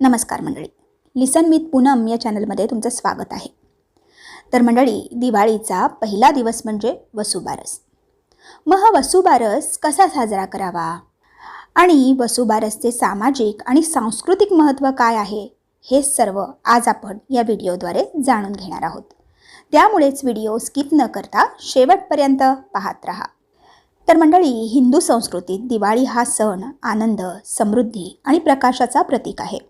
नमस्कार मंडळी. लिसन विथ पूनम या चॅनलमध्ये तुमचं स्वागत आहे. तर मंडळी दिवाळीचा पहिला दिवस म्हणजे वसुबारस. मग हा वसुबारस कसा साजरा करावा? आणि वसुबारसचे सामाजिक आणि सांस्कृतिक महत्त्व काय आहे? हे सर्व आज आपण या व्हिडिओद्वारे जाणून घेणार आहोत. त्यामुळेच व्हिडिओ स्किप न करता शेवटपर्यंत पाहत राहा. तर मंडळी हिंदू संस्कृतीत दिवाळी हा सण आनंद समृद्धी आणि प्रकाशाचा प्रतीक आहे.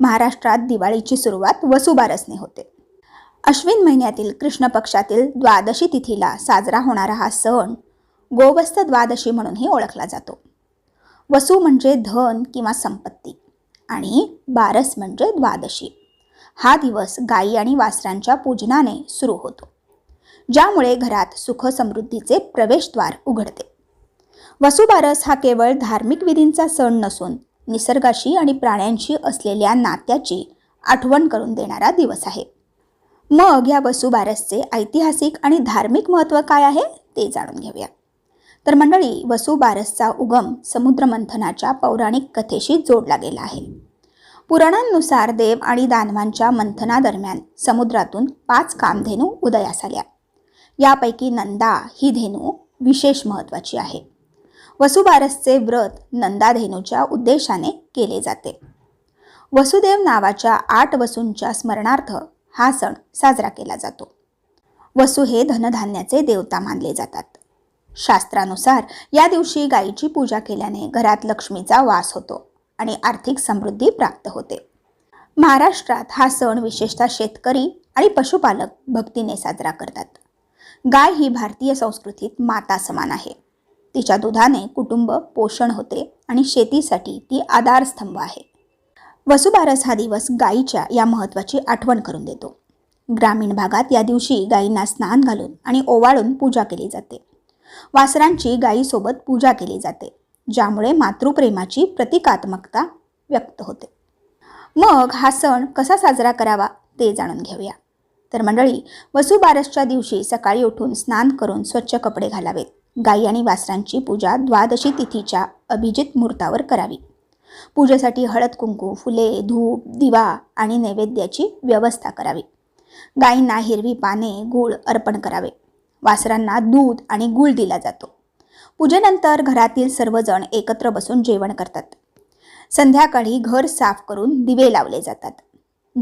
महाराष्ट्रात दिवाळीची सुरुवात वसुबारसने होते. अश्विन महिन्यातील कृष्ण पक्षातील द्वादशी तिथीला साजरा होणारा हा सण गोवस्त द्वादशी म्हणूनही ओळखला जातो. वसू म्हणजे धन किंवा संपत्ती आणि बारस म्हणजे द्वादशी. हा दिवस गायी आणि वासरांच्या पूजनाने सुरू होतो. ज्यामुळे घरात सुख समृद्धीचे प्रवेशद्वार उघडते. वसुबारस हा केवळ धार्मिक विधींचा सण नसून निसर्गाशी आणि प्राण्यांशी असलेल्या नात्याची आठवण करून देणारा दिवस आहे. मग या वसुबारसचे ऐतिहासिक आणि धार्मिक महत्त्व काय आहे ते जाणून घेऊया. तर मंडळी वसुबारसचा उगम समुद्रमंथनाच्या पौराणिक कथेशी जोडला गेला आहे. पुराणांनुसार देव आणि दानवांच्या मंथनादरम्यान समुद्रातून पाच कामधेनू उदयास आल्या. यापैकी नंदा ही धेनू विशेष महत्त्वाची आहे. वसुबारसचे व्रत नंदाधेनूच्या उद्देशाने केले जाते. वसुदेव नावाच्या आठ वसूंच्या स्मरणार्थ हा सण साजरा केला जातो. वसू हे धनधान्याचे देवता मानले जातात. शास्त्रानुसार या दिवशी गायीची पूजा केल्याने घरात लक्ष्मीचा वास होतो आणि आर्थिक समृद्धी प्राप्त होते. महाराष्ट्रात हा सण विशेषतः शेतकरी आणि पशुपालक भक्तीने साजरा करतात. गाय ही भारतीय संस्कृतीत माता समान आहे. तिच्या दुधाने कुटुंब पोषण होते आणि शेतीसाठी ती आधारस्तंभ आहे. वसुबारस हा दिवस गायीच्या या महत्त्वाची आठवण करून देतो. ग्रामीण भागात या दिवशी गायींना स्नान घालून आणि ओवाळून पूजा केली जाते. वासरांची गायीसोबत पूजा केली जाते ज्यामुळे मातृप्रेमाची प्रतिकात्मकता व्यक्त होते. मग हा सण कसा साजरा करावा ते जाणून घेऊया. तर मंडळी वसुबारसच्या दिवशी सकाळी उठून स्नान करून स्वच्छ कपडे घालावेत. गाई आणि वासरांची पूजा द्वादशी तिथीच्या अभिजित मुहूर्तावर करावी. पूजेसाठी हळद कुंकू फुले धूप दिवा आणि नैवेद्याची व्यवस्था करावी. गायींना हिरवी पाने गूळ अर्पण करावे. वासरांना दूध आणि गूळ दिला जातो. पूजेनंतर घरातील सर्वजण एकत्र बसून जेवण करतात. संध्याकाळी घर साफ करून दिवे लावले जातात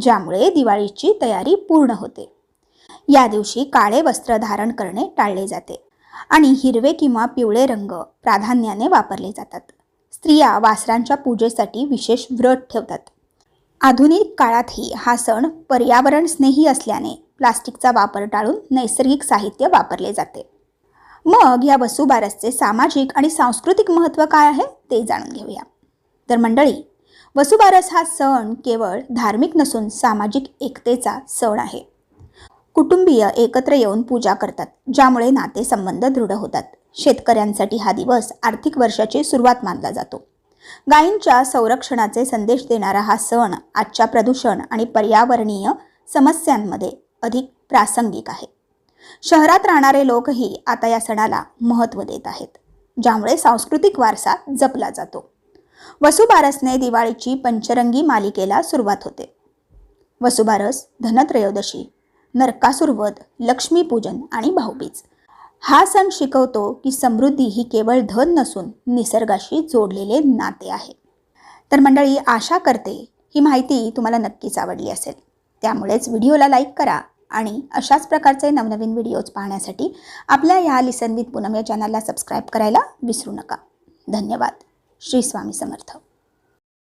ज्यामुळे दिवाळीची तयारी पूर्ण होते. या दिवशी काळे वस्त्र धारण करणे टाळले जाते. आणि हिरवे किंवा पिवळे रंग प्राधान्याने वापरले जातात. स्त्रिया वासरांच्या पूजेसाठी विशेष व्रत ठेवतात. आधुनिक काळातही हा सण पर्यावरण स्नेही असल्याने प्लास्टिकचा वापर टाळून नैसर्गिक साहित्य वापरले जाते. मग या वसुबारसचे सामाजिक आणि सांस्कृतिक महत्त्व काय आहे ते जाणून घेऊया. तर मंडळी वसुबारस हा सण केवळ धार्मिक नसून सामाजिक एकतेचा सण आहे. कुटुंबीय एकत्र येऊन पूजा करतात ज्यामुळे नातेसंबंध दृढ होतात. शेतकऱ्यांसाठी हा दिवस आर्थिक वर्षाची सुरुवात मानला जातो. गायींच्या संरक्षणाचे संदेश देणारा हा सण आजच्या प्रदूषण आणि पर्यावरणीय समस्यांमध्ये अधिक प्रासंगिक आहे. शहरात राहणारे लोकही आता या सणाला महत्त्व देत आहेत ज्यामुळे सांस्कृतिक वारसा जपला जातो. वसुबारसने दिवाळीची पंचरंगी मालिकेला सुरुवात होते. वसुबारस धनत्रयोदशी. नरकासुरवध लक्ष्मीपूजन आणि भाऊबीज. हा सण शिकवतो की समृद्धी ही केवळ धन नसून निसर्गाशी जोडलेले नाते आहे. तर मंडळी आशा करते ही माहिती तुम्हाला नक्कीच आवडली असेल. त्यामुळेच व्हिडिओला लाईक करा आणि अशाच प्रकारचे नवनवीन व्हिडिओज पाहण्यासाठी आपल्या ह्या लिसन विथ पूनम या चॅनलला सबस्क्राईब करायला विसरू नका. धन्यवाद. श्री स्वामी समर्थ.